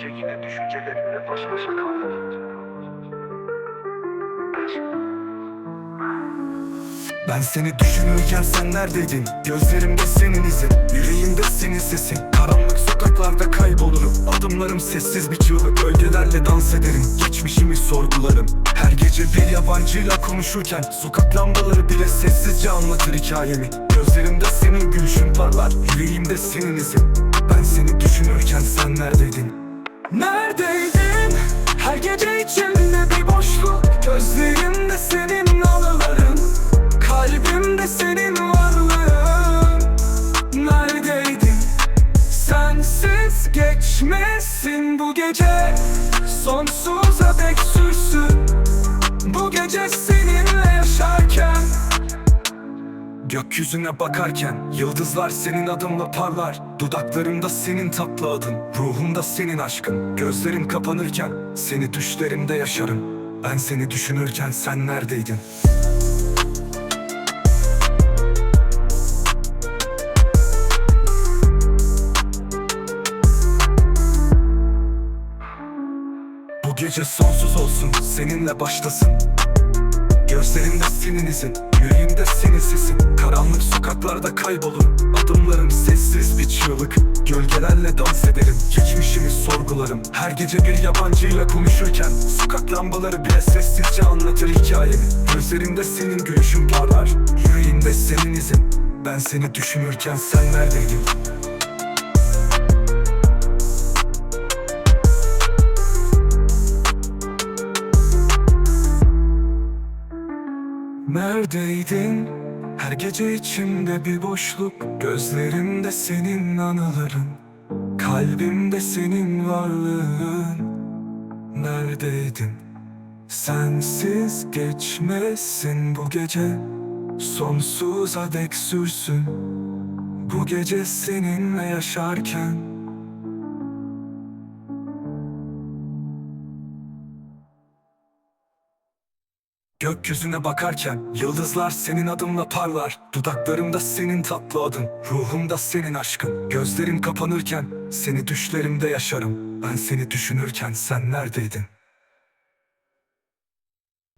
gece yine düşüncelerimle baş başa kaldım. Ben seni düşünürken sen neredeydin? Gözlerimde senin izin Yüreğimde senin sesin Karanlık sokaklarda kaybolurum Adımlarım sessiz bir çığlık Gölgelerle dans ederim Geçmişimi sorgularım Her gece bir yabancıyla konuşurken Sokak lambaları bile sessizce anlatır hikayemi Gözlerimde senin gülüşün parlar Yüreğimde senin izin Ben seni düşünürken sen neredeydin? Neredeydin? Her gece içimde bir boşluk. Gözlerimde senin anıların. Kalbimde senin varlığın. Neredeydin? Sensiz geçmesin bu gece. Sonsuza dek sürsün. Bu gece Gökyüzüne bakarken Yıldızlar senin adınla parlar. Dudaklarımda senin tatlı adın Ruhumda senin aşkın. Gözlerim kapanırken Seni düşlerimde yaşarım. Ben seni düşünürken sen neredeydin? Bu gece sonsuz olsun Seninle başlasın Gözlerimde senin izin, yüreğimde senin sesin. Karanlık sokaklarda kaybolurum Adımlarım sessiz bir çığlık. Gölgelerle dans ederim Geçmişimi sorgularım. Her gece bir yabancıyla konuşurken Sokak lambaları bile sessizce anlatır hikayemi. Gözlerimde senin gülüşün parlar Yüreğimde senin izin. Ben seni düşünürken sen neredeydin? Neredeydin? Her gece içimde bir boşluk. Gözlerimde senin anıların. Kalbimde senin varlığın. Neredeydin? Sensiz geçmesin bu gece. Sonsuza dek sürsün. Bu gece seninle yaşarken Gökyüzüne bakarken Yıldızlar senin adınla parlar. Dudaklarımda senin tatlı adın Ruhumda senin aşkın. Gözlerim kapanırken Seni düşlerimde yaşarım. Ben seni düşünürken sen neredeydin?